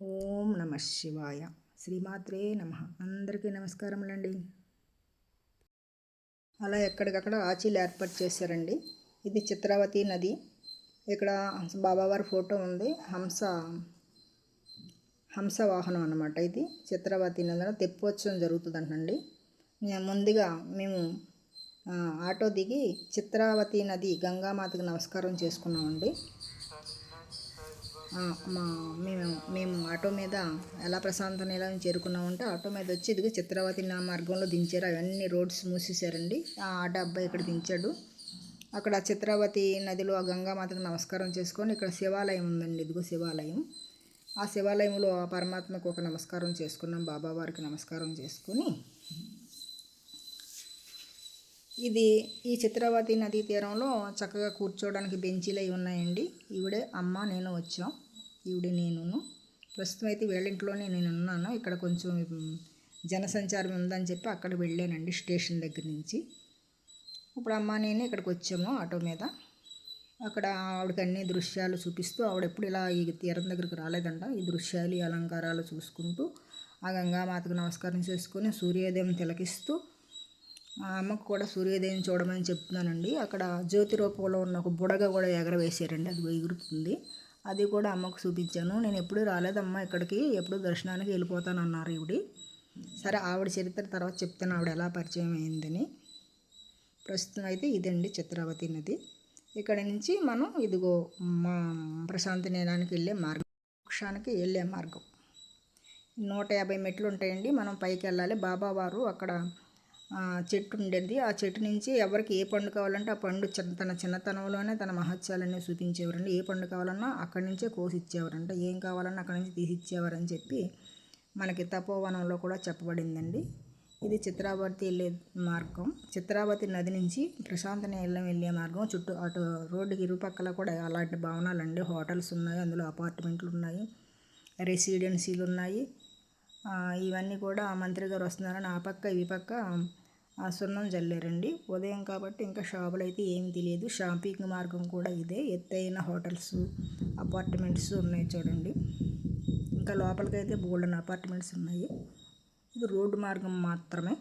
ఓం నమ శివాయ. శ్రీమాత్రే నమ. అందరికీ నమస్కారములండి. అలా ఎక్కడికక్కడ ఆచీలు ఏర్పాటు చేశారండి. ఇది చిత్రావతి నది. ఇక్కడ బాబావారి ఫోటో ఉంది. హంస హంస వాహనం అనమాట ఇది. చిత్రావతి నదిలో తెప్పోత్సవం జరుగుతుందంటండి. ముందుగా మేము ఆటో దిగి చిత్రావతి నది గంగామాతకి నమస్కారం చేసుకున్నామండి. మా మేము మేము ఆటో మీద ఎలా ప్రశాంత నిలయం చేరుకున్నామంటే ఆటో మీద వచ్చి ఇదిగో చిత్రవతి నా మార్గంలో దించారు. అవన్నీ రోడ్స్ మూసేశారండి. ఆ ఆటో అబ్బాయి ఇక్కడ దించాడు. అక్కడ చిత్రావతి నదిలో ఆ గంగామాతకు నమస్కారం చేసుకొని ఇక్కడ శివాలయం ఉందండి. ఇదిగో శివాలయం. ఆ శివాలయంలో ఆ పరమాత్మకు ఒక నమస్కారం చేసుకున్నాం. బాబావారికి నమస్కారం చేసుకుని ఇది ఈ చిత్రవతి నదీ తీరంలో చక్కగా కూర్చోవడానికి బెంచీలు అవి ఉన్నాయండి. ఈవిడే అమ్మ నేను వచ్చాం. ఈవిడే నేను ప్రస్తుతం అయితే వీళ్ళింట్లోనే నేను ఉన్నాను. ఇక్కడ కొంచెం జనసంచారం ఉందని చెప్పి అక్కడ వెళ్ళానండి స్టేషన్ దగ్గర నుంచి. ఇప్పుడు అమ్మ నేను ఇక్కడికి వచ్చాము ఆటో మీద. అక్కడ ఆవిడకి అన్ని దృశ్యాలు చూపిస్తూ ఆవిడ ఎప్పుడు ఇలా ఈ తీరం దగ్గరికి రాలేదంట. ఈ దృశ్యాలు ఈ అలంకారాలు చూసుకుంటూ ఆ గంగామాతకు నమస్కారం చేసుకొని సూర్యోదయం తిలకిస్తూ ఆ అమ్మకు కూడా సూర్యోదయం చూడమని చెప్తున్నానండి. అక్కడ జ్యోతి రూపంలో ఉన్న ఒక బుడగ కూడా ఎగరవేసారండి అది ఎగురుతుంది. అది కూడా అమ్మకు చూపించాను. నేను ఎప్పుడు రాలేదమ్మా ఇక్కడికి. ఎప్పుడు దర్శనానికి వెళ్ళిపోతాను అన్నారు ఇవిడి సరే ఆవిడ చరిత్ర తర్వాత చెప్తాను ఆవిడ ఎలా పరిచయం అయిందని. ప్రస్తుతం అయితే ఇదండి చిత్రావతి నది. ఇక్కడ నుంచి మనం ఇదిగో మా ప్రశాంతి నేనానికి వెళ్ళే మార్గం మోక్షానికి వెళ్ళే మార్గం. నూట యాభై మెట్లు ఉంటాయండి. మనం పైకి వెళ్ళాలి. బాబావారు అక్కడ చెట్టు ఉండేది. ఆ చెట్టు నుంచి ఎవరికి ఏ పండు కావాలంటే ఆ పండు తన చిన్నతనంలోనే తన మహత్యాలన్నీ చూపించేవారండి. ఏ పండు కావాలన్నా అక్కడి నుంచే కోసి ఇచ్చేవారంట ఏం కావాలన్నా అక్కడి నుంచి తీసి ఇచ్చేవారని చెప్పి మనకి తపోవనంలో కూడా చెప్పబడిందండి. ఇది చిత్రావతి వెళ్ళే మార్గం. చిత్రావతి నది నుంచి ప్రశాంత నీళ్ళం వెళ్ళే మార్గం. చుట్టూ అటు రోడ్డుకి ఇరుపక్కల కూడా అలాంటి భవనాలండి. హోటల్స్ ఉన్నాయి. అందులో అపార్ట్మెంట్లు ఉన్నాయి. రెసిడెన్సీలు ఉన్నాయి ఇవన్నీ కూడా మంత్రి గారు వస్తున్నారని ఆ పక్క ఈ పక్క ఆ సున్నం జల్లారండి. ఉదయం కాబట్టి ఇంకా షాపులు అయితే ఏమీ తెలియదు. షాపింగ్ మార్గం కూడా ఇదే. ఎత్తైన హోటల్స్ అపార్ట్మెంట్స్ ఉన్నాయి చూడండి. ఇంకా లోపలికైతే బోల్డెన్ అపార్ట్మెంట్స్ ఉన్నాయి. ఇది రోడ్డు మార్గం మాత్రమే.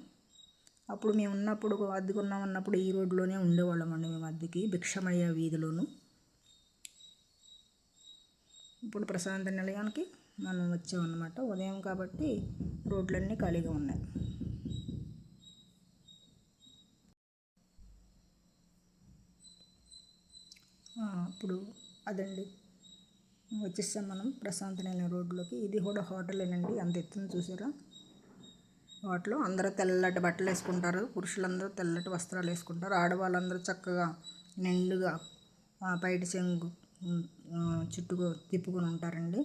అప్పుడు మేము ఉన్నప్పుడు అద్దెకున్నాం ఉన్నప్పుడు ఈ రోడ్లోనే ఉండేవాళ్ళం అండి మేము అద్దెకి భిక్షమయ్య వీధిలోను. ఇప్పుడు ప్రశాంత నిలయానికి మనం వచ్చామన్నమాట. ఉదయం కాబట్టి రోడ్లన్నీ ఖాళీగా ఉన్నాయి. అప్పుడు అదండి. వచ్చేసాం మనం ప్రశాంత ప్రశాంతమైన రోడ్లోకి. ఇది కూడా హోటలేనండి. అంత ఎత్తున చూసారా? వాటిలో అందరూ తెల్లటి బట్టలు వేసుకుంటారు. పురుషులందరూ తెల్లటి వస్త్రాలు వేసుకుంటారు. ఆడవాళ్ళందరూ చక్కగా నిండుగా బయట చెంగు చుట్టుకు తిప్పుకొని ఉంటారండి.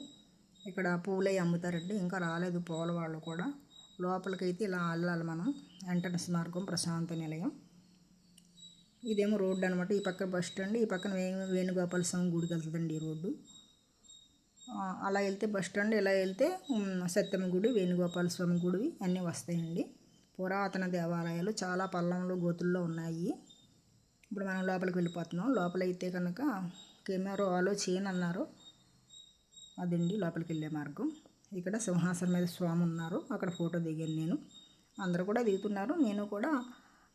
ఇక్కడ పూలే అమ్ముతారండి. ఇంకా రాలేదు పూల వాళ్ళు కూడా. లోపలికైతే ఇలా వెళ్ళాలి మనం. ఎంట్రన్స్ మార్గం ప్రశాంత నిలయం. ఇదేమో రోడ్డు అనమాట ఈ పక్క బస్ స్టాండ్ ఈ పక్కన వేణు వేణుగోపాల స్వామి గుడికి వెళ్తుందండి ఈ రోడ్డు. అలా వెళ్తే బస్ స్టాండ్ ఇలా వెళ్తే సత్యమ్మ గుడి వేణుగోపాల స్వామి గుడి అన్నీ వస్తాయండి. పురాతన దేవాలయాలు చాలా పల్లంలో గోతుల్లో ఉన్నాయి. ఇప్పుడు మనం లోపలికి వెళ్ళిపోతున్నాం. లోపలైతే కనుక కెమెరా ఆలో చేయనన్నారు. అదండి లోపలికి వెళ్ళే మార్గం. ఇక్కడ సింహాసనం మీద స్వామి ఉన్నారు అక్కడ ఫోటో దిగాను నేను. అందరూ కూడా దిగుతున్నారు. నేను కూడా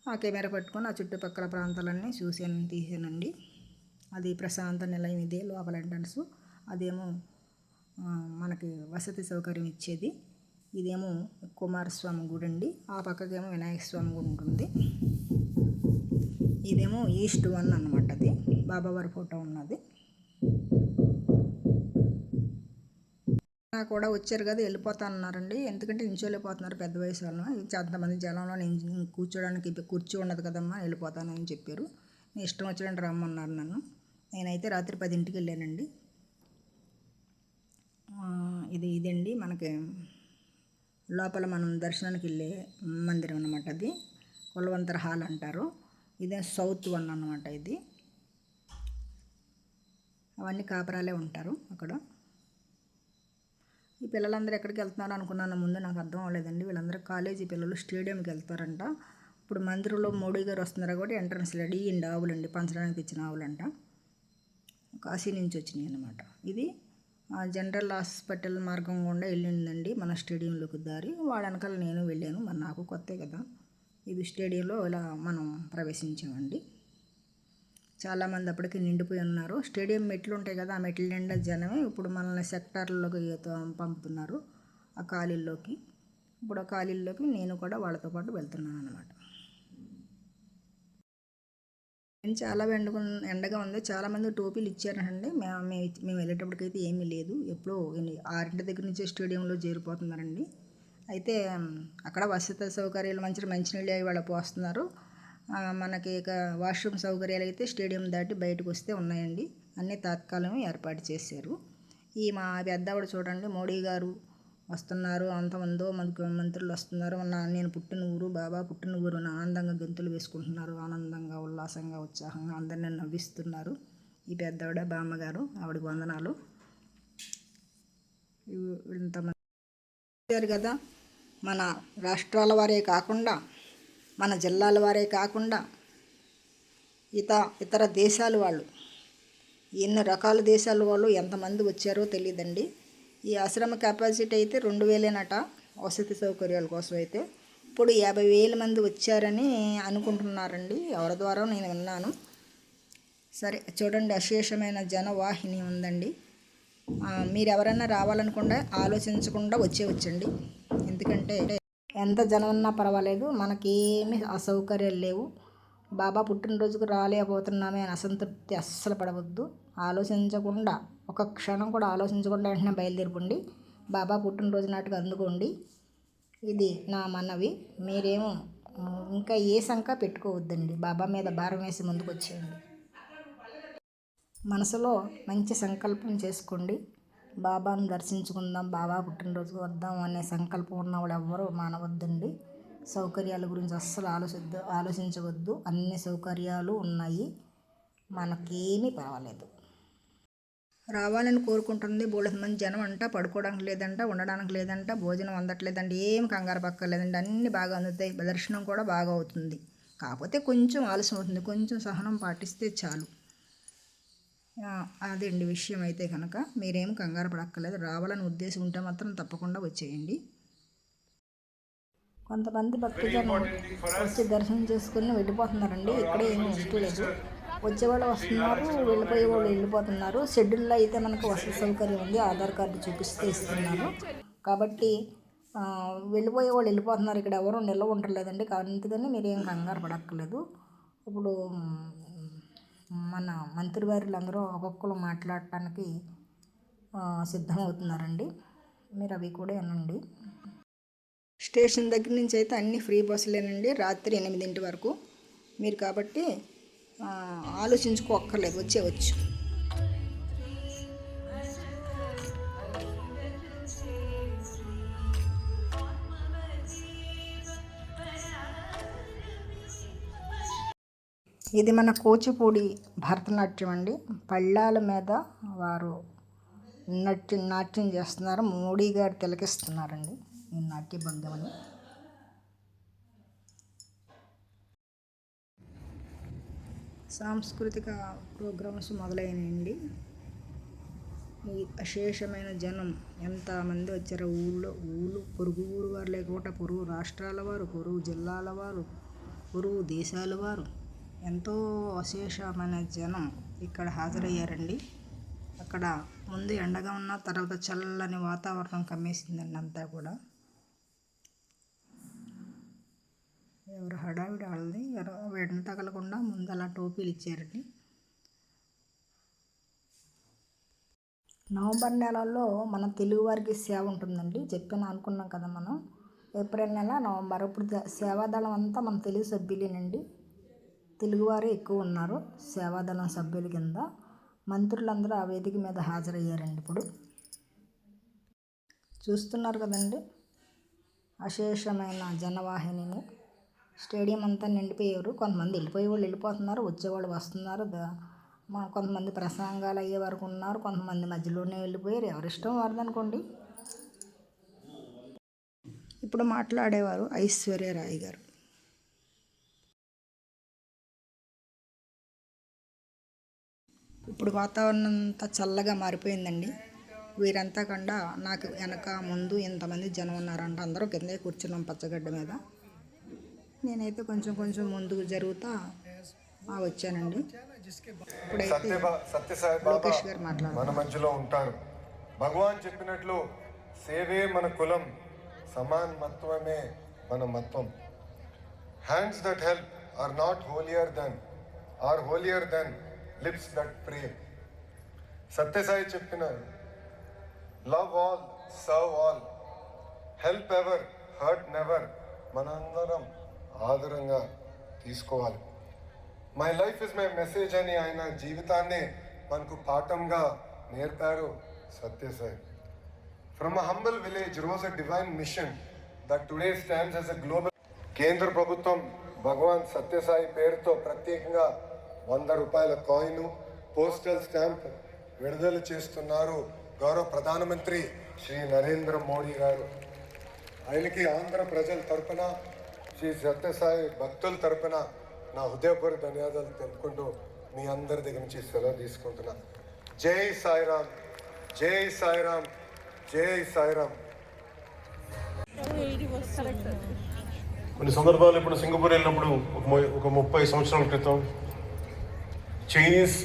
ఆ కెమెరా పట్టుకొని ఆ చుట్టుపక్కల ప్రాంతాలన్నీ చూసాను తీసానండి. అది ప్రశాంత నిలయం ఇదే లోపల ఎంట్రన్స్. అదేమో మనకి వసతి సౌకర్యం ఇచ్చేది. ఇదేమో కుమారస్వామి గుడి అండి ఆ పక్కకేమో వినాయక స్వామి గుడి ఉంటుంది. ఇదేమో ఈస్ట్ వన్ అనమాట అది. బాబావారి ఫోటో ఉన్నది. కూడా వచ్చారు కదా వెళ్ళిపోతానన్నారండి. ఎందుకంటే నించోలేకపోతున్నారు పెద్ద వయసు వాళ్ళు. అంతమంది జనంలో నేను కూర్చోడానికి కుర్చీ ఉండదు కదమ్మా వెళ్ళిపోతానని చెప్పారు. నేను ఇష్టం వచ్చినట్టు రమ్మన్నారు నన్ను. నేనైతే రాత్రి పదింటికి వెళ్ళానండి. ఇది ఇదండి మనకి లోపల మనం దర్శనానికి వెళ్ళే మందిరం అనమాట అది. కులవంతర హాల్ అంటారు. ఇదే సౌత్ వన్ అనమాట ఇది. అవన్నీ కాపరాలే ఉంటారు అక్కడ. ఈ పిల్లలందరూ ఎక్కడికి వెళ్తున్నారు అనుకున్నాను. ముందు నాకు అర్థం అవ్వలేదండి. వీళ్ళందరూ కాలేజీ పిల్లలు స్టేడియంకి వెళ్తారంట. ఇప్పుడు మందిరంలో మోడీ గారు వస్తున్నారు కాబట్టి ఎంట్రన్స్ రెడీ ఆవులండి. పంచడానికి తెచ్చిన ఆవులంట. కాశీ నుంచి వచ్చినాయి అనమాట ఇది జనరల్ హాస్పిటల్ మార్గం గుండా వెళ్ళిందండి మన స్టేడియంలోకి దారి. వాడు వెనకాల నేను వెళ్ళాను. మరి నాకు కొత్తే కదా. ఇది స్టేడియంలో ఇలా మనం ప్రవేశించామండి. చాలామంది అప్పటికి నిండిపోయి ఉన్నారు. స్టేడియం మెట్లు ఉంటాయి కదా ఆ మెట్ల నిండా జనమే ఇప్పుడు మనల్ని సెక్టార్లోకి పంపుతున్నారు ఆ ఖాళీల్లోకి ఇప్పుడు ఆ ఖాళీల్లోకి నేను కూడా వాళ్ళతో పాటు వెళ్తున్నాను అనమాట నేను చాలా ఎండగా ఎండగా ఉంది. చాలామంది టోపీలు ఇచ్చారండి. మేము మేము వెళ్ళేటప్పటికైతే ఏమీ లేదు. ఎప్పుడో ఆరింటి దగ్గర నుంచే స్టేడియంలో చేరిపోతున్నారండి. అయితే అక్కడ వసతి సౌకర్యాలు మంచి మంచినీళ్ళు అవి వాళ్ళు పోస్తున్నారు. మనకి ఇక వాష్రూమ్ సౌకర్యాలు అయితే స్టేడియం దాటి బయటకు వస్తే ఉన్నాయండి. అన్నీ తాత్కాలం ఏర్పాటు చేశారు. ఈ మా పెద్దవాడు చూడండి మోడీ గారు వస్తున్నారు అంతమందో మనకు మంత్రులు వస్తున్నారు. నా నేను పుట్టిన ఊరు బాబా పుట్టిన ఊరు ఆనందంగా గంతులు వేసుకుంటున్నారు. ఆనందంగా ఉల్లాసంగా ఉత్సాహంగా అందరిని నవ్విస్తున్నారు. ఈ పెద్దవాడ బామ్మగారు ఆవిడకి వందనాలు. ఇంతమంది. కదా మన రాష్ట్రాల వారే కాకుండా మన జిల్లాల వారే కాకుండా ఇత ఇతర దేశాల వాళ్ళు ఎన్ని రకాల దేశాల వాళ్ళు ఎంతమంది వచ్చారో తెలియదండి ఈ ఆశ్రమ కెపాసిటీ అయితే రెండు వేలేనట వసతి సౌకర్యాల కోసం అయితే. ఇప్పుడు యాభై వేల మంది వచ్చారని అనుకుంటున్నారండి. ఎవరి ద్వారా నేను విన్నాను. సరే చూడండి అశేషమైన జనవాహిని ఉందండి. మీరు ఎవరైనా రావాలనుకుంటే ఆలోచించకుండా వచ్చే వచ్చండి ఎందుకంటే ఎంత జనం ఉన్నా పర్వాలేదు మనకేమీ అసౌకర్యాలు లేవు. బాబా పుట్టినరోజుకు రాలేకపోతున్నామే అని అసంతృప్తి అస్సలు పడవద్దు. ఆలోచించకుండా ఒక క్షణం కూడా ఆలోచించకుండా వెంటనే బయలుదేరిపోండి. బాబా పుట్టినరోజు నాటికి అందుకోండి. ఇది నా మనవి. మీరేమో ఇంకా ఏ శంక పెట్టుకోవద్దండి. బాబా మీద భారం వేసి ముందుకు వచ్చేయండి మనసులో మంచి సంకల్పం చేసుకోండి. బాబాను దర్శించుకుందాం బాబా పుట్టినరోజుకు వద్దాం అనే సంకల్పం ఉన్నవాడు ఎవ్వరూ మానవద్దండి. సౌకర్యాల గురించి అస్సలు ఆలోచిద్దు ఆలోచించవద్దు. అన్ని సౌకర్యాలు ఉన్నాయి. మనకేమీ పర్వాలేదు. రావాలని కోరుకుంటుంది. బోలెడు మంది జనం అంట పడుకోవడానికి లేదంట ఉండడానికి లేదంట భోజనం అందట్లేదంట ఏం కంగారు పక్కర్లేదండి అన్నీ బాగా అందుతాయి. దర్శనం కూడా బాగా అవుతుంది. కాకపోతే కొంచెం ఆలస్యం అవుతుంది. కొంచెం సహనం పాటిస్తే చాలు. అదండి విషయం అయితే కనుక మీరేం కంగారు పడక్కర్లేదు. రావాలని ఉద్దేశం ఉంటే మాత్రం తప్పకుండా వచ్చేయండి. కొంతమంది భక్తులు వచ్చి దర్శనం చేసుకుని వెళ్ళిపోతున్నారండి. ఇక్కడే ఏమీ లేదు. వచ్చేవాళ్ళు వస్తున్నారు వెళ్ళిపోయే వాళ్ళు వెళ్ళిపోతున్నారు. షెడ్యూల్లో అయితే మనకు వసతి సౌకర్యం ఉంది. ఆధార్ కార్డు చూపిస్తే ఇస్తున్నారు. కాబట్టి వెళ్ళిపోయే వాళ్ళు వెళ్ళిపోతున్నారు. ఇక్కడ ఎవరు నిల్వ ఉండలేదండి అందుకని మీరు ఏం కంగారు పడక్కర్లేదు. ఇప్పుడు మన మంత్రివారులందరూ ఒక్కొక్కరు మాట్లాడటానికి సిద్ధమవుతున్నారండి. మీరు అవి కూడా వినండి. స్టేషన్ దగ్గర నుంచి అయితే అన్ని ఫ్రీ బస్సులేనండి. రాత్రి ఎనిమిదింటి వరకు. మీరు కాబట్టి ఆలోచించుకోక్కర్లేదు. వచ్చేవచ్చు ఇది మన కూచిపూడి భరతనాట్యం అండి. పళ్ళాల మీద వారు నట్యం నాట్యం చేస్తున్నారు. మోడీ గారు తిలకిస్తున్నారండి ఈ నాట్య భంగమని. సాంస్కృతిక ప్రోగ్రామ్స్ మొదలైనాయండి. ఈ అశేషమైన జనం ఎంతమంది వచ్చారో ఊళ్ళో ఊళ్ళు పొరుగు ఊరు వారు లేకుండా పొరుగు రాష్ట్రాల వారు పొరుగు జిల్లాల వారు పొరుగు దేశాల వారు. ఎంతో అశేషమైన జనం ఇక్కడ హాజరయ్యారండి. అక్కడ ముందు ఎండగా ఉన్న తర్వాత చల్లని వాతావరణం కమ్మేసిందండి అంతా కూడా. ఎవరు హడావిడి వాళ్ళది వెంట తగలకుండా ముందు అలా టోపీలు ఇచ్చారండి. నవంబర్ నెలలో మన తెలుగువారికి సేవ ఉంటుందండి. చెప్పిన అనుకున్నాం కదా మనం. ఏప్రిల్ నెల నవంబర్. ఇప్పుడు సేవాదళం అంతా మన తెలుగు సభ్యులేనండి. తెలుగువారే ఎక్కువ ఉన్నారు సేవాదళం సభ్యుల కింద మంత్రులందరూ ఆ వేదిక మీద హాజరయ్యారండి ఇప్పుడు. చూస్తున్నారు కదండి. అశేషమైన జనవాహినిని. స్టేడియం అంతా నిండిపోయారు. కొంతమంది వెళ్ళిపోయే వాళ్ళు వెళ్ళిపోతున్నారు. వచ్చేవాళ్ళు వస్తున్నారు. కొంతమంది ప్రసంగాలు అయ్యే వరకు ఉన్నారు. కొంతమంది మధ్యలోనే వెళ్ళిపోయారు. ఎవరిష్టం వారిదనుకోండి ఇప్పుడు మాట్లాడేవారు ఐశ్వర్యరాయ్ గారు. ఇప్పుడు వాతావరణం అంతా చల్లగా మారిపోయిందండి. వీరంతా కండా నాకు వెనక ముందు ఇంతమంది జనం ఉన్నారంట. అందరూ కిందే కూర్చున్నాం పచ్చగడ్డ మీద. నేనైతే కొంచెం కొంచెం ముందుకు జరుగుతా ఆ వచ్చానండి. ఇప్పుడైతే సత్య సత్యసాయి బాబా లోకేష్ గారు మాట్లాడారు మన మధ్యలో ఉంటారు. భగవాన్ చెప్పినట్లు సేవే మన కులం సమాన్ మత్వమే మన మత్వం. Hands that help are not holier than are holier than lips that pray Sathya Sai చెప్పిన love all serve all help ever hurt never మనందరం ఆదరంగా తీసుకోవాలి my life is my message అని ఆయన జీవితాన్ని మనకు పాఠంగా నేర్పారు Sathya Sai from a humble village rose a divine mission that today stands as a global కేంద్ర ప్రభుత్వం భగవాన్ సత్యసాయి పేరుతో ప్రత్యేకంగా వంద రూపాయల కాయిన్ పోస్టల్ స్టాంప్ విడుదల చేస్తున్నారు గౌరవ ప్రధానమంత్రి శ్రీ నరేంద్ర మోడీ గారు. ఆయనకి ఆంధ్ర ప్రజల తరపున శ్రీ సత్యసాయి భక్తుల తరపున నా హృదయపూర్వక ధన్యవాదాలు తెలుపుకుంటూ మీ అందరి దగ్గర నుంచి సెలవు తీసుకుంటున్నా. జై సాయిరామ్ జై సాయిరామ్ జై సాయిరామ్. కొన్ని సందర్భాలు ఇప్పుడు సింగపూర్ వెళ్ళినప్పుడు ఒక ఒక ముప్పై సంవత్సరాల క్రితం చైనీస్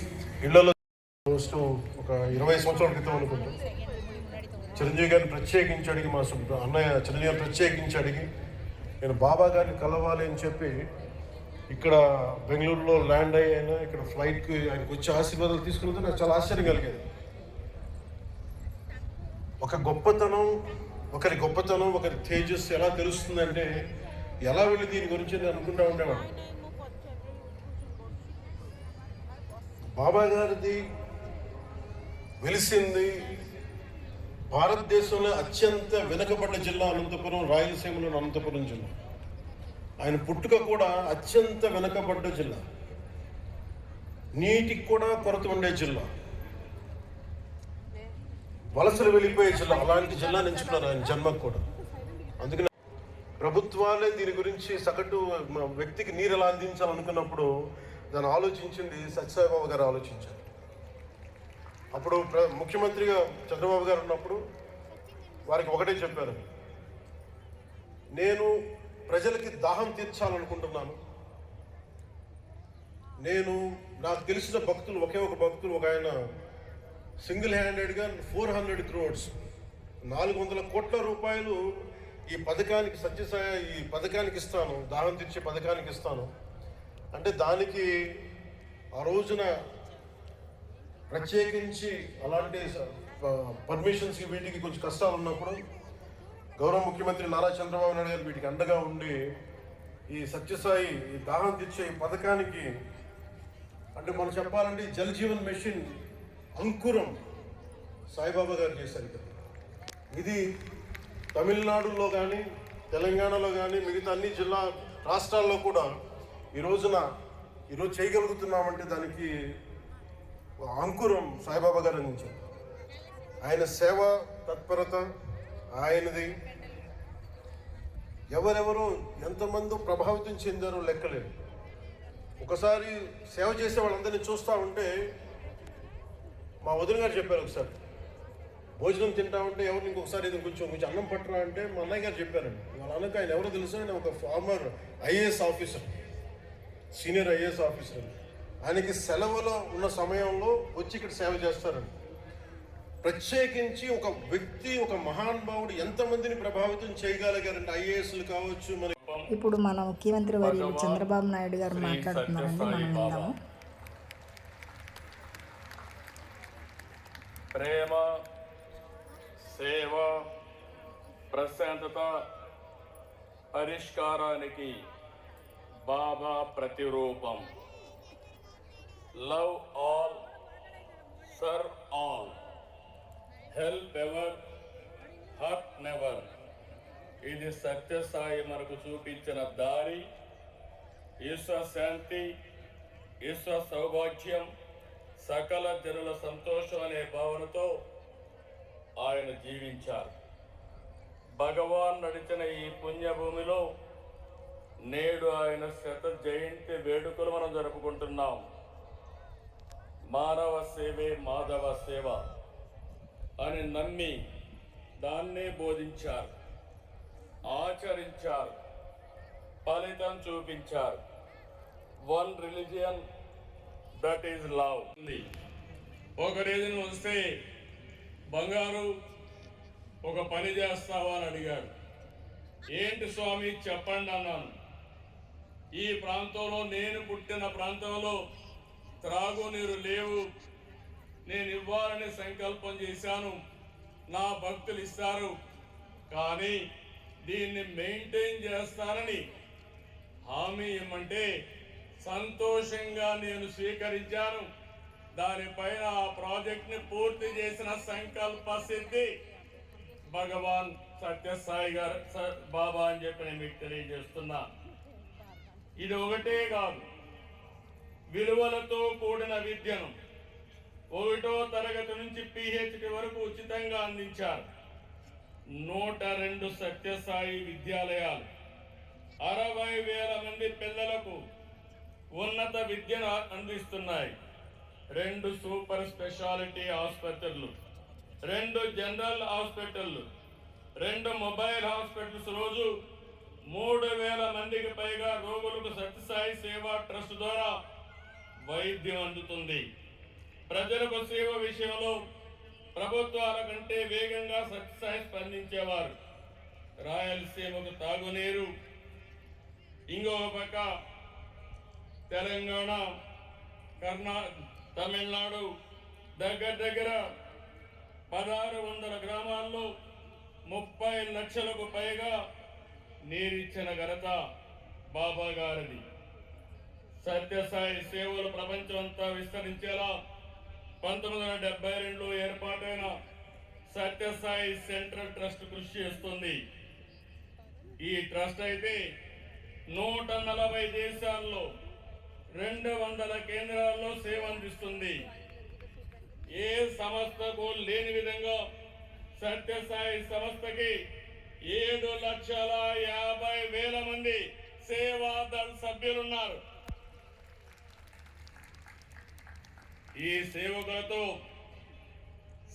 ఇళ్ళలో వస్తూ ఒక ఇరవై సంవత్సరాల క్రితం అనుకుంటా. చిరంజీవి గారిని ప్రత్యేకించి అడిగి మా అన్నయ్య చిరంజీవి గారిని ప్రత్యేకించి అడిగి నేను బాబా గారిని కలవాలి అని చెప్పి ఇక్కడ బెంగళూరులో ల్యాండ్ అయ్యాను ఇక్కడ ఫ్లైట్కి ఆయనకు వచ్చి ఆశీర్వాదాలు తీసుకున్నది నాకు చాలా ఆశ్చర్యం కలిగేది. ఒక గొప్పతనం ఒకరి గొప్పతనం ఒకరి తేజస్సు ఎలా తెలుస్తుందంటే ఎలా వెళ్ళి దీని గురించి నేను అనుకుంటా ఉండేవాడు బాబా గారిది వెలిసింది. భారతదేశంలో అత్యంత వెనుకబడ్డ జిల్లా అనంతపురం రాయలసీమలోని అనంతపురం జిల్లా. ఆయన పుట్టుక కూడా అత్యంత వెనుకబడ్డ జిల్లా. నీటికి కూడా కొరత ఉండే జిల్లా. వలసలు వెళ్ళిపోయే జిల్లా. అలాంటి జిల్లా ఎంచుకున్నారు ఆయన జన్మకు కూడా. అందుకని ప్రభుత్వాలే దీని గురించి సగటు వ్యక్తికి నీరు ఎలా అందించాలనుకున్నప్పుడు దాన్ని ఆలోచించింది సత్యసాయిబాబు గారు ఆలోచించారు. అప్పుడు ప్ర- ముఖ్యమంత్రిగా చంద్రబాబు గారు ఉన్నప్పుడు వారికి ఒకటే చెప్పారు. నేను ప్రజలకి దాహం తీర్చాలనుకుంటున్నాను. నేను నాకు తెలిసిన భక్తులు ఒకే ఒక భక్తులు ఒక ఆయన సింగిల్ హ్యాండెడ్గా ఫోర్ హండ్రెడ్ క్రోడ్స్. నాలుగు వందల కోట్ల రూపాయలు ఈ పథకానికి సత్యసాయ ఈ పథకానికి ఇస్తాను దాహం తీర్చే పథకానికి ఇస్తాను. అంటే దానికి ఆ రోజున ప్రత్యేకించి అలాంటి పర్మిషన్స్కి వీటికి కొంచెం కష్టాలు ఉన్నప్పుడు గౌరవ ముఖ్యమంత్రి నారా చంద్రబాబు నాయుడు గారు వీటికి అండగా ఉండి ఈ సత్యసాయి ఈ దాహం తెచ్చే ఈ పథకానికి అంటే మనం చెప్పాలంటే జల్ జీవన్ మిషన్ అంకురం సాయిబాబా గారు చేశారు ఇక్కడ. ఇది తమిళనాడులో కానీ తెలంగాణలో కానీ మిగతా అన్ని జిల్లా రాష్ట్రాల్లో కూడా ఈ రోజున ఈరోజు చేయగలుగుతున్నామంటే దానికి అంకురం సాయిబాబా గారు అందించారు. ఆయన సేవ తత్పరత ఆయనది. ఎవరెవరు ఎంతమంది ప్రభావితం చెందారో లెక్కలేదు. ఒకసారి సేవ చేసే వాళ్ళందరినీ చూస్తూ ఉంటే మా వదిన గారు చెప్పారు ఒకసారి. భోజనం తింటా ఉంటే ఎవరిని ఇంకొకసారి ఇది కొంచెం కొంచెం అన్నం పట్టరా అంటే మా అన్నయ్య గారు చెప్పారండి. వాళ్ళ అన్నకు ఆయన ఎవరో తెలుసు ఆయన ఒక former IAS officer. Senior IAS officer. ఆయనకి సెలవులో ఉన్న సమయంలో వచ్చి ఇక్కడ సేవ చేస్తారండి. ప్రత్యేకించి ఒక వ్యక్తి ఒక మహానుభావుడు ఎంతమందిని ప్రభావితం చేయగలిగారంటే ఐఏఎస్లు కావచ్చు మన ఇప్పుడు మన ముఖ్యమంత్రి వర్యులు చంద్రబాబు నాయుడు గారు మాట్లాడుతున్నారండి. మనం విందాము. ప్రేమ సేవ ప్రశాంతత పరిష్కారానికి బాబా ప్రతిరూపం. Love all serve all help ever hurt never ఇది సత్యసాయి మనకు చూపించిన దారి ఈశ్వర శాంతి ఈశ్వర సౌభాగ్యం సకల జనుల సంతోషం అనే భావనతో ఆయన జీవించారు. భగవాన్ నడిచిన ఈ పుణ్యభూమిలో నేడు ఆయన శత జయంతి వేడుకలు మనం జరుపుకుంటున్నాం. మానవ సేవే మాధవ సేవ అని నమ్మి దాన్నే బోధించారు. ఆచరించారు. ఫలితం చూపించారు. One religion that is love. ఒక రీజన్ వస్తే బంగారు ఒక పని చేస్తావా అని అడిగాడు. ఏంటి స్వామి చెప్పండి అన్నాను. ఈ ప్రాంతంలో నేను పుట్టిన ప్రాంతంలో త్రాగునీరు లేవు. నేను ఇవ్వాలని సంకల్పం చేశాను. నా భక్తులు ఇస్తారు. కానీ దీన్ని మెయింటైన్ చేస్తానని హామీ ఇమ్మంటే సంతోషంగా నేను స్వీకరించాను. దానిపైన ఆ ప్రాజెక్ట్ని పూర్తి చేసిన సంకల్ప సిద్ధి భగవాన్ సత్యసాయి గారు స- బాబా అని చెప్పి నేను మీకు తెలియజేస్తున్నాను ఇది ఒకటే కాదు. విలువలతో కూడిన విద్యను ఒకటో తరగతి నుంచి పిహెచ్డి వరకు ఉచితంగా అందించారు. నూట రెండు సత్యసాయి విద్యాలయాలు అరవై వేల మంది పిల్లలకు ఉన్నత విద్యను అందిస్తున్నాయి. రెండు సూపర్ స్పెషాలిటీ ఆసుపత్రులు రెండు జనరల్ హాస్పిటళ్ళు రెండు మొబైల్ హాస్పిటల్స్ రోజు మూడు వేల మందికి పైగా రోగులకు సత్యసాయి సేవా ట్రస్ట్ ద్వారా వైద్యం అందుతుంది. ప్రజలకు సేవ విషయంలో ప్రభుత్వాల కంటే వేగంగా సత్యసాయి స్పందించేవారు. రాయలసీమకు తాగునీరు. ఇంకో పక్క తెలంగాణ కర్ణా తమిళనాడు దగ్గర దగ్గర పదహారు వందల గ్రామాల్లో ముప్పై లక్షలకు పైగా నీరిచ్చిన ఘనత బాబా గారిది. సత్యసాయి సేవలు ప్రపంచం అంతా విస్తరించేలా పంతొమ్మిది వందల డెబ్బై రెండులో ఏర్పాటైన సత్యసాయి సెంట్రల్ ట్రస్ట్ కృషి చేస్తుంది. ఈ ట్రస్ట్ అయితే నూట నలభై దేశాల్లో రెండు వందల కేంద్రాల్లో సేవ అందిస్తుంది. ఏ సంస్థకు లేని విధంగా సత్యసాయి సంస్థకి ఏడు లక్షల యాభై వేల మంది సేవాదళ సభ్యులున్నారు. ఈ సేవకులతో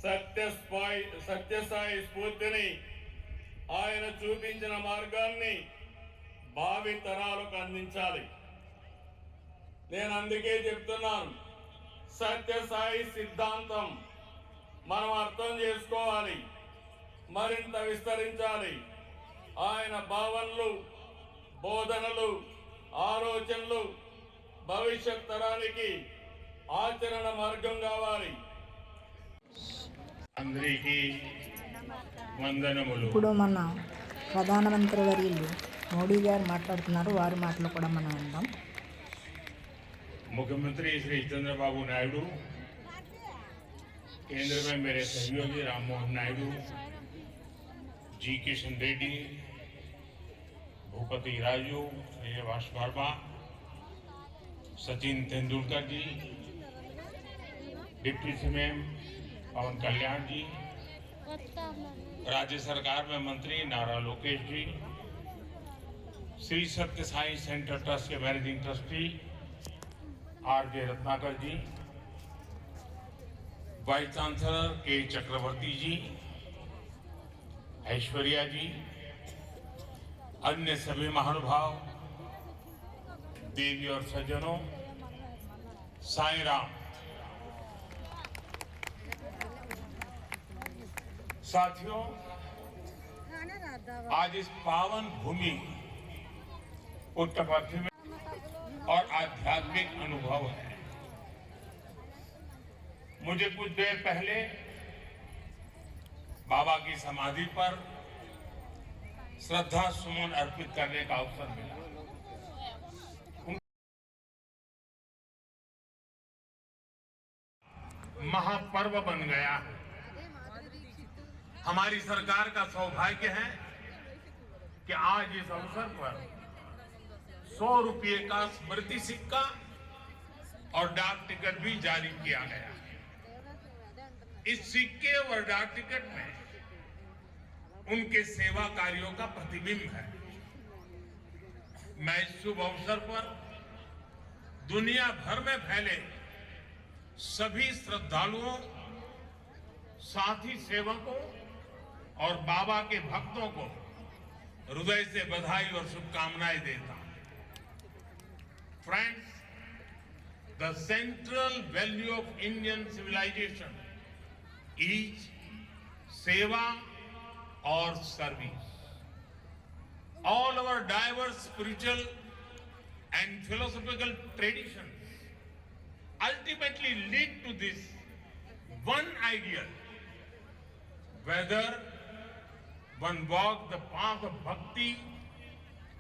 సత్యస్థాయి సత్యసాయి స్ఫూర్తిని ఆయన చూపించిన మార్గాన్ని భావి తరాలకు అందించాలి. నేను అందుకే చెప్తున్నాను సత్యసాయి సిద్ధాంతం మనం అర్థం చేసుకోవాలి. మరింత విస్తరించాలి. ఆయన భావనలు బోధనలు ఆలోచనలు భవిష్యత్ తరానికి ఆచరణ మార్గం కావాలి. అందరికీ వందనములు. ఇప్పుడు మన ప్రధానమంత్రి వర్యులు మోడీ గారు మాట్లాడుతున్నారు వారి మాటలు కూడా మనం విందాం. ముఖ్యమంత్రి శ్రీ చంద్రబాబు నాయుడు కేంద్రమే మేరే సహయోగి రామ్మోహన్ నాయుడు जी किशन रेड्डी, भूपति राजू, श्रीनिवास वर्मा, सचिन तेंदुलकर जी, डिप्टी सीएम पवन कल्याण जी, राज्य सरकार में मंत्री नारा लोकेश जी, श्री सत्य साई सेंटर ट्रस्ट के managing trustee R J Ratnakar ji, vice chancellor K Chakravarthy ji Aishwarya जी, अन्य सभी महानुभाव, देवी और सज्जनों साई राम साथियों, आज इस पावन भूमि उत्तर पश्चिम में और आध्यात्मिक अनुभव है। मुझे कुछ देर पहले बाबा की समाधि पर श्रद्धा सुमन अर्पित करने का अवसर मिला। महापर्व बन गया है। हमारी सरकार का सौभाग्य है कि आज इस अवसर पर सौ रुपये का स्मृति सिक्का और डाक टिकट भी जारी किया गया। इस सिक्के और डाक टिकट में उनके सेवा कार्यों का प्रतिबिंब है। मैं इस शुभ अवसर पर दुनिया भर में फैले सभी श्रद्धालुओं, साथी सेवकों और बाबा के भक्तों को हृदय से बधाई और शुभकामनाएँ देता हूँ। Friends the central value of Indian civilisation is seva or service. All our diverse spiritual and philosophical traditions ultimately lead to this one ideal. Whether one walks, the path of bhakti,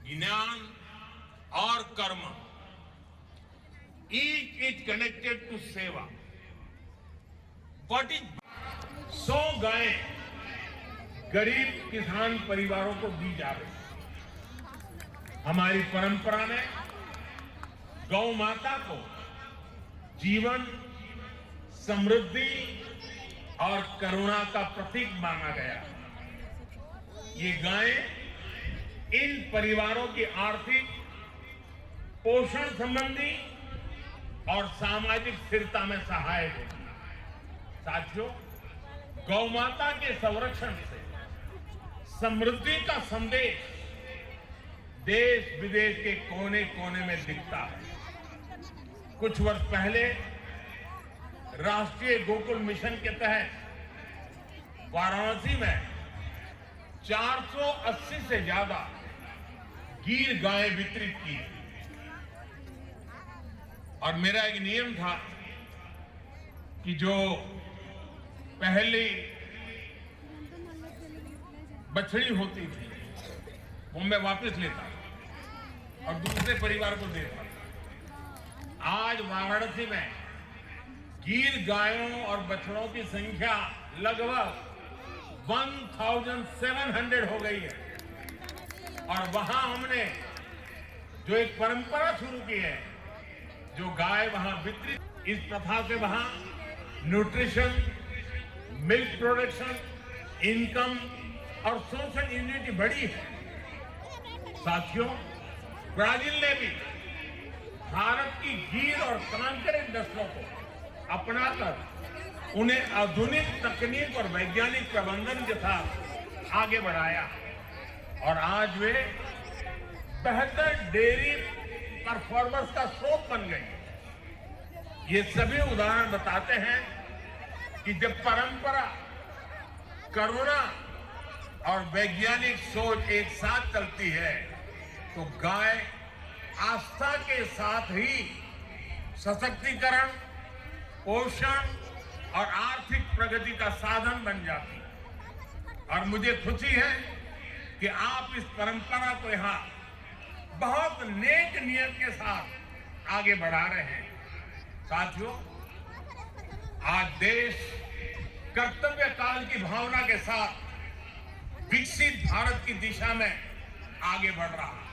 jnana, or karma, each is connected to seva. What is so guys? गरीब किसान परिवारों को दी जा रही हमारी परंपरा में गौ माता को जीवन, समृद्धि और करुणा का प्रतीक माना गया। ये गायें इन परिवारों की आर्थिक, पोषण संबंधी और सामाजिक स्थिरता में सहायक होगी साथियों, गौ माता के संरक्षण से समृद्धि का संदेश देश विदेश के कोने कोने में दिखता है। कुछ वर्ष पहले राष्ट्रीय गोकुल मिशन के तहत वाराणसी में 480 से ज़्यादा गिर गायें वितरित की। और मेरा एक नियम था कि जो पहली बछड़ी होती थी, वो मैं वापस लेता और दूसरे परिवार को देता आज वाराणसी में गिर गायों और बछड़ों की संख्या लगभग 1700 हो गई है। और वहाँ हमने जो एक परंपरा शुरू की है, जो गाय वहाँ वितरित इस प्रथा से वहाँ न्यूट्रिशन मिल्क प्रोडक्शन इनकम और सोशल यूनिटी बढ़ी है। साथियों, ब्राज़ील ने भी भारत की गीर और कांकरेज नस्लों को अपनाकर उन्हें आधुनिक तकनीक और वैज्ञानिक प्रबंधन के साथ आगे बढ़ाया। और आज वे बेहतर डेयरी परफॉर्मेंस का स्रोत बन गई ये सभी उदाहरण बताते हैं कि जब परंपरा करुणा और वैज्ञानिक सोच एक साथ चलती है तो गाय आस्था के साथ ही सशक्तिकरण, पोषण और आर्थिक प्रगति का साधन बन जाती है। और मुझे खुशी है कि आप इस परंपरा को यहाँ बहुत नेक नियत के साथ आगे बढ़ा रहे हैं। साथियों, आज देश कर्तव्य काल की भावना के साथ विकसित भारत की दिशा में आगे बढ़ रहा है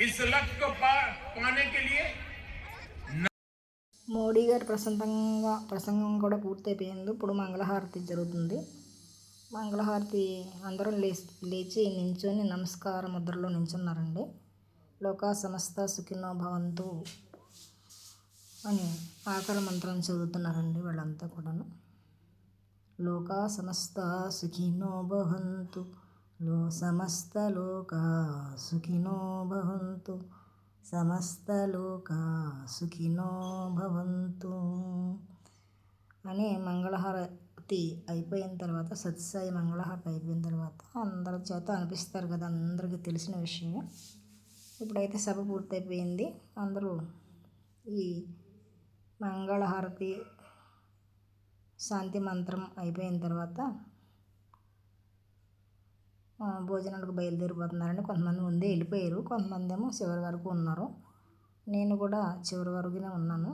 इस लक्ष्य को पा, पाने के लिए మోడీ గారి ప్రసంగంగా ప్రసంగం కూడా పూర్తయిపోయింది ఇప్పుడు మంగళహారతి జరుగుతుంది మంగళహారతి అందరూ లేచి లేచి నించొని నమస్కార ముద్రలో నించున్నారండి లోకా సమస్త సుఖినో భవంతు అని ఆకలి మంత్రం చదువుతున్నారండి వాళ్ళంతా కూడాను లోకా సమస్త సుఖినో భవంతు. లో సమస్త లోకా సుఖినో భవంతు. సమస్త లోకా సుఖినో భవంతు. అని మంగళహారతి అయిపోయిన తర్వాత సత్యసాయి మంగళహారతి అయిపోయిన తర్వాత అందరి చేత అనిపిస్తారు కదా అందరికీ తెలిసిన విషయం. ఇప్పుడైతే సభ పూర్తయిపోయింది. అందరూ ఈ మంగళహారతి శాంతి మంత్రం అయిపోయిన తర్వాత భోజనాలకు బయలుదేరిపోతున్నారండి కొంతమంది ముందే వెళ్ళిపోయారు. కొంతమంది ఏమో చివరి వరకు ఉన్నారు. నేను కూడా చివరి వరకునే ఉన్నాను.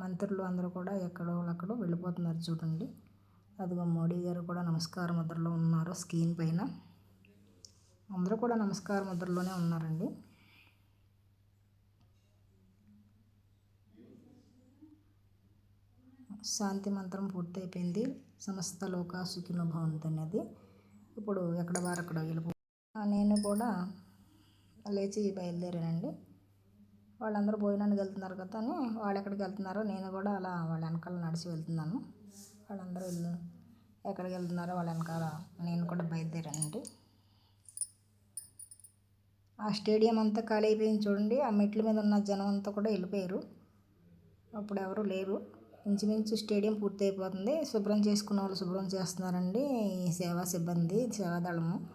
మంత్రులు అందరూ కూడా ఎక్కడో అక్కడో వెళ్ళిపోతున్నారు చూడండి. అదిగో మోడీ గారు కూడా నమస్కార ముద్రలో ఉన్నారు స్క్రీన్ పైన. అందరూ కూడా నమస్కార ముద్రలోనే ఉన్నారండి. శాంతి మంత్రం పూర్తయిపోయింది. సమస్త లోకా సుఖినో భవంతు అనేది ఇప్పుడు ఎక్కడ వారు వెళ్ళిపో నేను కూడా లేచి బయలుదేరానండి. వాళ్ళందరూ భోజనానికి వెళ్తున్నారు కదా అని వాళ్ళు ఎక్కడికి వెళ్తున్నారో నేను కూడా అలా వాళ్ళ వెనకాల నడిచి వెళ్తున్నాను. వాళ్ళందరూ వెళ్ళి ఎక్కడికి వెళ్తున్నారో వాళ్ళ వెనకాల నేను కూడా బయలుదేరానండి. ఆ స్టేడియం అంతా ఖాళీ అయిపోయింది చూడండి. ఆ మెట్ల మీద ఉన్న జనం అంతా కూడా వెళ్ళిపోయారు. అప్పుడు ఎవరు లేరు. ఇంచుమించు స్టేడియం పూర్తయిపోతుంది. శుభ్రం చేసుకున్న వాళ్ళు శుభ్రం చేస్తున్నారండి. ఈ సేవా సిబ్బంది సేవాదళము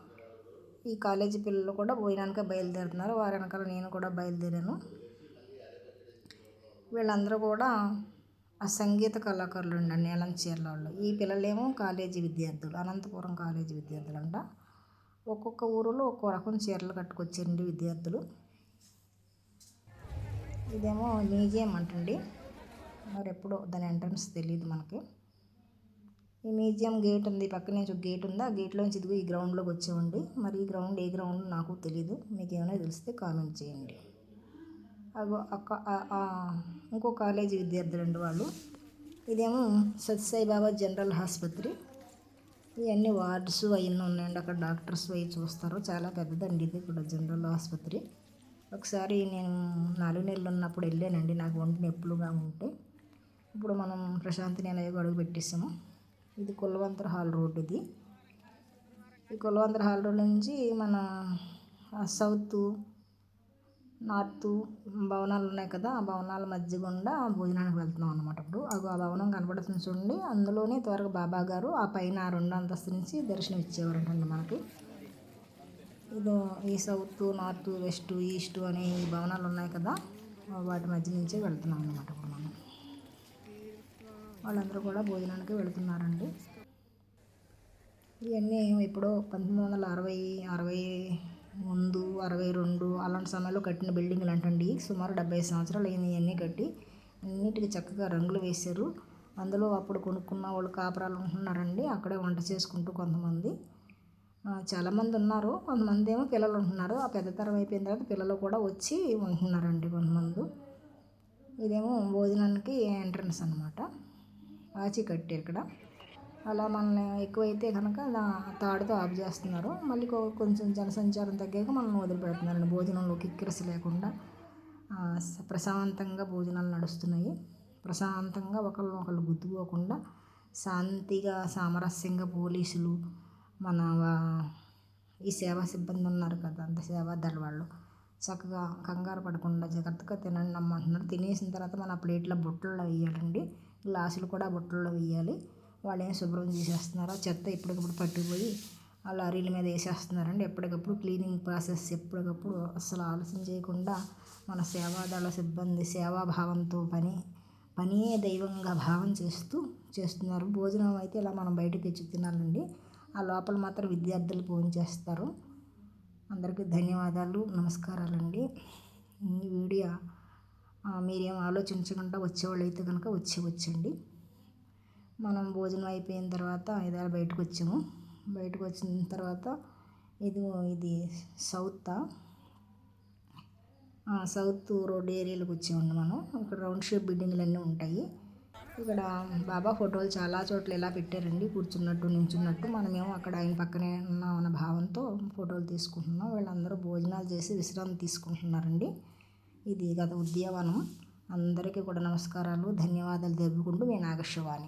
ఈ కాలేజీ పిల్లలు కూడా భోజనానికి బయలుదేరుతున్నారు. వారి వెనకాల నేను కూడా బయలుదేరాను. వీళ్ళందరూ కూడా ఆ సంగీత కళాకారులు అండి. నీలం చీరల వాళ్ళు. ఈ పిల్లలేమో కాలేజీ విద్యార్థులు. అనంతపురం కాలేజీ విద్యార్థులు అంట ఒక్కొక్క ఊరిలో ఒక్కో రకం చీరలు కట్టుకొచ్చారండి విద్యార్థులు. ఇదేమో మ్యూజియం అంటండి. మరి ఎప్పుడో దాని ఎంట్రన్స్ తెలియదు మనకి. ఈ మ్యూజియం గేట్ ఉంది పక్క నుంచి ఒక గేట్ ఉంది? ఆ గేట్లోంచి ఇదిగో ఈ గ్రౌండ్లోకి వచ్చేవండి మరి ఈ గ్రౌండ్ ఏ గ్రౌండ్ నాకు తెలియదు మీకు ఏమైనా తెలిస్తే కామెంట్ చేయండి. అగో అక్క ఇంకో కాలేజీ విద్యార్థులండి వాళ్ళు. ఇదేమో సత్యసాయి బాబా జనరల్ ఆసుపత్రి ఇవన్నీ వార్డ్స్ అవన్నీ ఉన్నాయండి. అక్కడ డాక్టర్స్ అవి చూస్తారు. చాలా పెద్దదండి ఇది కూడా జనరల్ ఆసుపత్రి ఒకసారి నేను నాలుగు నెలలు ఉన్నప్పుడు వెళ్ళానండి. నాకు ఒంటి నొప్పులుగా ఉంటే. ఇప్పుడు మనం ప్రశాంతి నిలయం అడుగు పెట్టిస్తాము ఇది కులవంతర హాల్ రోడ్ ఇది. ఈ కులవంతర హాల్ రోడ్ నుంచి మన సౌత్ నార్త్ భవనాలు ఉన్నాయి కదా ఆ భవనాల మధ్య గుండా భోజనానికి వెళ్తున్నాం అనమాట ఇప్పుడు. ఆ భవనం కనబడుతుంది చూడండి. అందులోనే త్వరగా బాబా గారు ఆ పైన రెండు అంతస్తు నుంచి దర్శనం ఇచ్చేవారంటండి మనకి. ఇది ఈ సౌత్ నార్త్ వెస్ట్ ఈస్ట్ అనే ఈ భవనాలు ఉన్నాయి కదా వాటి మధ్య నుంచే వెళ్తున్నాం అనమాట ఇప్పుడు మనం. వాళ్ళందరూ కూడా భోజనానికి వెళుతున్నారండి. ఇవన్నీ ఇప్పుడు పంతొమ్మిది వందల అరవై అరవై ముందు అరవై రెండు అలాంటి సమయంలో కట్టిన బిల్డింగ్లు అంటండి. సుమారు డెబ్బై సంవత్సరాలు అయింది ఇవన్నీ కట్టి. అన్నిటికీ చక్కగా రంగులు వేశారు. అందులో అప్పుడు కొనుక్కున్న వాళ్ళు కాపురాలు ఉంటున్నారండి. అక్కడే వంట చేసుకుంటూ కొంతమంది. చాలామంది ఉన్నారు. కొంతమంది ఏమో పిల్లలు ఉంటున్నారు. ఆ పెద్ద తరం అయిపోయిన తర్వాత పిల్లలు కూడా వచ్చి ఉంటున్నారండి కొంతమంది. ఇదేమో భోజనానికి ఎంట్రన్స్ అనమాట ఆచి కట్టారు ఇక్కడ. అలా మనల్ని ఎక్కువైతే కనుక తాడుతో ఆఫ్ చేస్తున్నారు. మళ్ళీ కొ- కొంచెం జనసంచారం తగ్గాక మనల్ని వదిలిపెడుతున్నారండి. భోజనంలో కిక్కిరసి లేకుండా ప్రశాంతంగా భోజనాలు నడుస్తున్నాయి. ప్రశాంతంగా ఒకళ్ళు ఒకళ్ళు గుద్దుకోకుండా శాంతిగా సామరస్యంగా పోలీసులు మన వా- ఈ సేవా సిబ్బంది ఉన్నారు కదా అంత సేవా దళ వాళ్ళు. చక్కగా కంగారు పడకుండా జాగ్రత్తగా తినండి అమ్మంటున్నారు తినేసిన తర్వాత మన ప్లేట్లో బుట్టలు వేయాలండి. గ్లాసులు కూడా బుట్టల్లో వేయాలి వాళ్ళు ఏం శుభ్రం ఆ చెత్త ఎప్పటికప్పుడు పట్టుకుపోయి ఆ లారీల మీద వేసేస్తున్నారండి. ఎప్పటికప్పుడు క్లీనింగ్ ప్రాసెస్ ఎప్పటికప్పుడు అసలు ఆలస్యం చేయకుండా మన సేవాదళ సిబ్బంది సేవాభావంతో పని పనే దైవంగా భావం చేస్తూ చేస్తున్నారు. భోజనం అయితే ఇలా మనం బయట తెచ్చి తినాలండి. ఆ లోపల మాత్రం విద్యార్థులు ఫోన్ చేస్తారు. అందరికీ ధన్యవాదాలు నమస్కారాలండి. ఈ వీడియో మీరేం ఆలోచించకుండా వచ్చేవాళ్ళు అయితే కనుక వచ్చి వచ్చండి. మనం భోజనం అయిపోయిన తర్వాత ఐదారు బయటకు వచ్చాము. బయటకు వచ్చిన తర్వాత ఇది ఇది సౌత్. సౌత్ రోడ్ ఏరియాలోకి వచ్చామండి మనం. ఇక్కడ రౌండ్ షేప్ బిల్డింగ్లు అన్నీ ఉంటాయి. ఇక్కడ బాబా ఫోటోలు చాలా చోట్ల ఇలా పెట్టారండి? కూర్చున్నట్టు నించున్నట్టు మనమేమో అక్కడ ఆయన పక్కనే ఉన్న భావంతో ఫోటోలు తీసుకుంటున్నాం. వీళ్ళందరూ భోజనాలు చేసి విశ్రాంతి తీసుకుంటున్నారండి. ఇది గత ఉద్యావనం. అందరికీ కూడా నమస్కారాలు. ధన్యవాదాలు తెలుపుకుంటూ మీ నాగశివాని.